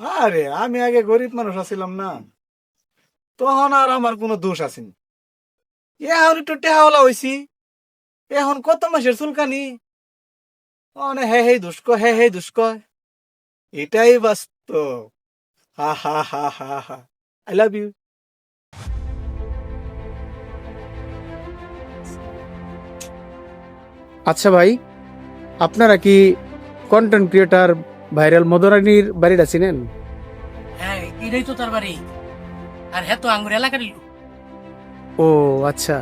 আরে, আমি আগে গরিব মানুষ আছিলাম না। তখন আর আমার কোনো দোষ আসেনি। এখন একটু টেহাওলা হইছি। এখন কত মাসের চুলকানি? অনে হে হে দুষ্ক, হে হে দুষ্ক। এটাই বাস্তব। হা হা হা হা হা। আই লাভ ইউ আচ্ছা ভাই, আপনারা কি কন্টেন্ট ক্রিয়েটার ভাইরাল মদরানির বাড়িটা চিনেন? হ্যাঁ এটাই তো তার বাড়ি। আর হ্যাঁ তো আঙ্গুর এলাকার ও আচ্ছা।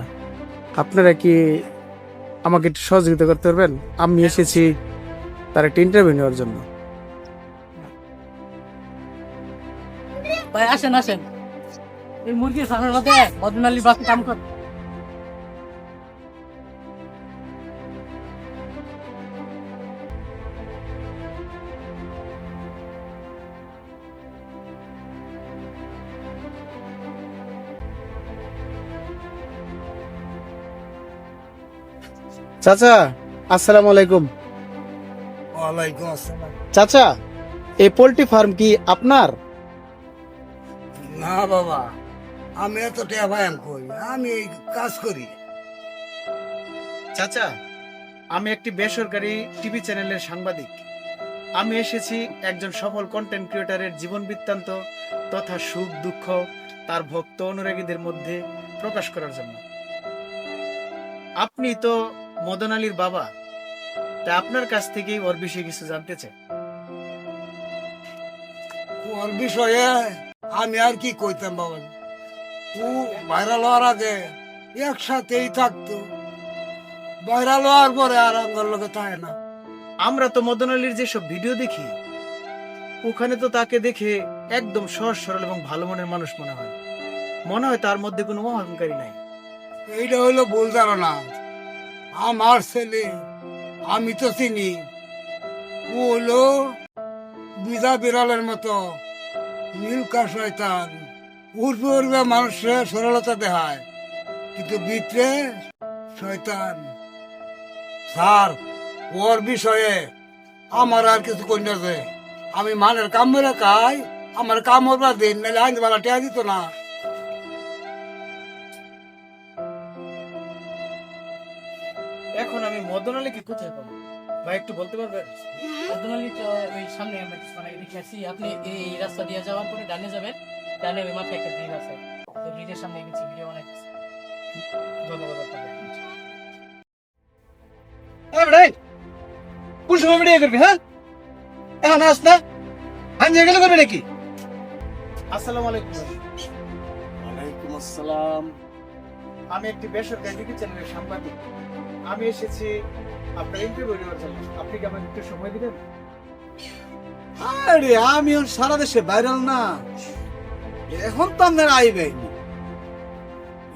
আপনারা কি আমাকে একটু সহযোগিতা করতে পারবেন? আমি এসেছি তার একটা ইন্টারভিউ নেওয়ার জন্য। ভাই আসেন আসেন। এই মুরগির ফার্মের মধ্যে বদনালি বাস কাম কর। চাচা আসসালামু আলাইকুম। ওয়ালাইকুম আসসালাম। চাচা এই পোল্ট্রি ফার্ম কি আপনার? না বাবা আমি এত টাকা ব্যায়াম করি আমি এই কাজ করি। চাচা আমি একটি বেসরকারি টিভি চ্যানেলের সাংবাদিক। আমি এসেছি একজন সফল কন্টেন্ট ক্রিয়েটারের জীবন বৃত্তান্ত তথা সুখ দুঃখ তার ভক্ত অনুরাগীদের মধ্যে প্রকাশ করার জন্য। আপনি তো মদন আলীর বাবা। তা আপনার কাছ থেকেই ওর বিষয়ে কিছু জানতে চাই। ওর বিষয়ে আমি আর কি কইতাম বাবা? ও ভাইরাল হওয়ার আগে একসাথেই থাকতো। ভাইরাল হওয়ার পরে আর আমার লোকে থাকে না। আমরা তো মদন আলীর যেসব ভিডিও দেখি ওখানে তো তাকে দেখে একদম সহজ সরল এবং ভালো মনের মানুষ মনে হয়। মনে হয় তার মধ্যে কোনো অহংকারী নাই। এইটা হইল ভুল ধারণা। আমার ছেলে, আমি তো চিনি। ও হলো বিধা বিড়ালের মতো, নীলকা শয়তান। উর্বে উর্বে মানুষের সরলতা দেখায়, কিন্তু ভিতরে শয়তান। স্যার, ওর বিষয়ে আমার আর কিছু কন্যা আমি মানের কাম মেরে আমার কাম দিন নাহলে আইন বেলা টেয়া দিত না। এখন আমি মদন আলীকে কোথায় পাবো? ভাই একটু বলতে পারবেন? বদনালি তো ওই সামনে আমরা কিছু মানে রেখে আসি। আপনি এই রাস্তা দিয়ে যাওয়ার পরে ডানে যাবেন ডানে ওই মাথায় একটা ব্রিজ আছে। ওই ব্রিজের সামনে গেছি ভিডিও অনেক ধন্যবাদ আপনাকে। কোন সময় ভিডিও করবি হ্যাঁ? এখন আস না? হাঞ্জে গেলে করবি নাকি? আসসালামু আলাইকুম। ওয়ালাইকুম আসসালাম। আমি একটি বেসরকারি টিভি চ্যানেলের সাংবাদিক। আমি এসেছি আপনার ইন্টারভিউ নেওয়ার জন্য। আপনি কি আমাকে একটু সময় দিবেন? আরে আমি সারা দেশে ভাইরাল না। এখন তো আপনার আইবে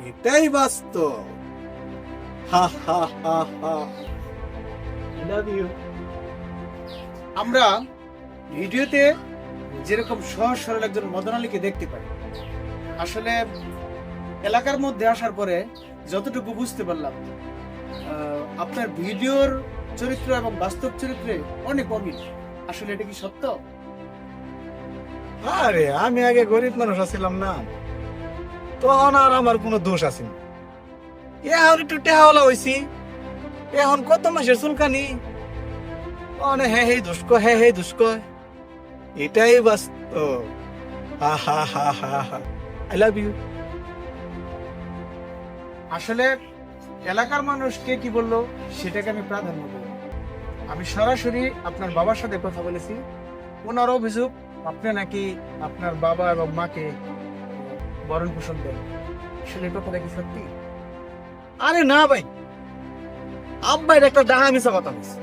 এটাই বাস্তব। হা হা হা হা। লাভ ইউ আমরা ভিডিওতে যেরকম সহজ সরল একজন মদন আলীকে দেখতে পাই আসলে এলাকার মধ্যে আসার পরে যতটুকু বুঝতে পারলাম আপনার ভিডিওর চরিত্র এবং বাস্তব চরিত্রে অনেক অমিল। আসলে এটা কি সত্য? আরে আমি আগে গরিব মানুষ আছিলাম না। তখন আর আমার কোনো দোষ আসেনি এখন একটু টেহাওলা হইছি। এখন কত মাসের চুলকানি? অনে হে হে দুষ্ক হে হে দুষ্ক। এটাই বাস্তব। হা হা হা হা আই লাভ ইউ আসলে এলাকার মানুষ কে কি বলল, সেটাকে আমি প্রাধান্য দিই আমি সরাসরি আপনার বাবার সাথে কথা বলেছি। ওনার অভিযোগ, আপনি নাকি আপনার বাবা এবং মাকে বরণ পোষণ দেন। এই কথাটা কি সত্যি? আরে না ভাই আব্বার একটা ডাহা মিশা কথা বলছে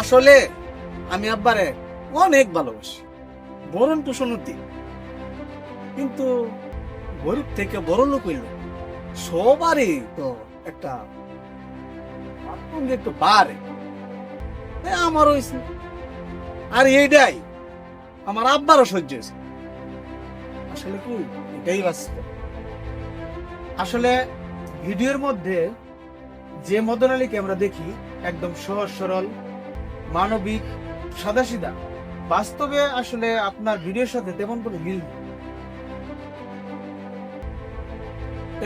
আসলে আমি আব্বারে অনেক ভালোবাসি, বরণ পোষণ দিই। কিন্তু গরিব থেকে বড় লোক হইল, সবারই তো একটা একটু বাড়ে। আমার হয়েছে। আর এইটাই, আমার আব্বারও সহ্য হয়েছে। আসলে কি, এটাই বাস্তব। আসলে ভিডিওর মধ্যে যে মদন আলীকে আমরা দেখি, একদম সহজ, সরল, মানবিক, সাদাসিধা, বাস্তবে আসলে আপনার ভিডিওর সাথে তেমন কোনো মিল নেই।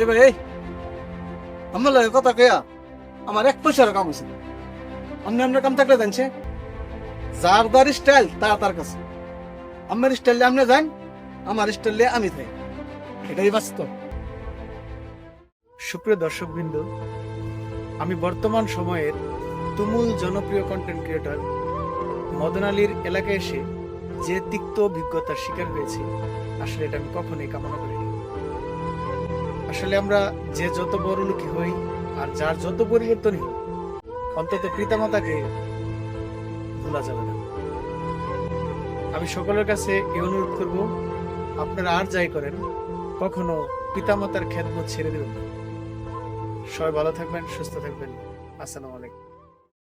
ভাই এই আমার কথা কয়া আমার এক পয়সার কাম হয়েছে আপনি আপনার কাম থাকলে জানছে যার যার স্টাইল তার তার কাছে। আমার স্টাইলে আপনি যান, আমার স্টাইলে আমি যাই। এটাই বাস্তব। সুপ্রিয় দর্শকবৃন্দ, আমি বর্তমান সময়ের তুমুল জনপ্রিয় কন্টেন্ট ক্রিয়েটর মদন আলীর এলাকায় এসে যে তিক্ত অভিজ্ঞতার শিকার হয়েছি, আসলে এটা আমি কখনোই কামনা করিনি আসলে আমরা যে যত বড় লোকই হই আর যার যত পরিবর্তনই হোক, অন্তত পিতামাতাকে ভোলা যাবে না। আমি সকলের কাছে এই অনুরোধ করব, আপনারা আর যাই করেন, কখনো পিতামাতার খেদমত ছেড়ে দেবেন না। সবাই ভালো থাকবেন, সুস্থ থাকবেন। আসসালামু আলাইকুম।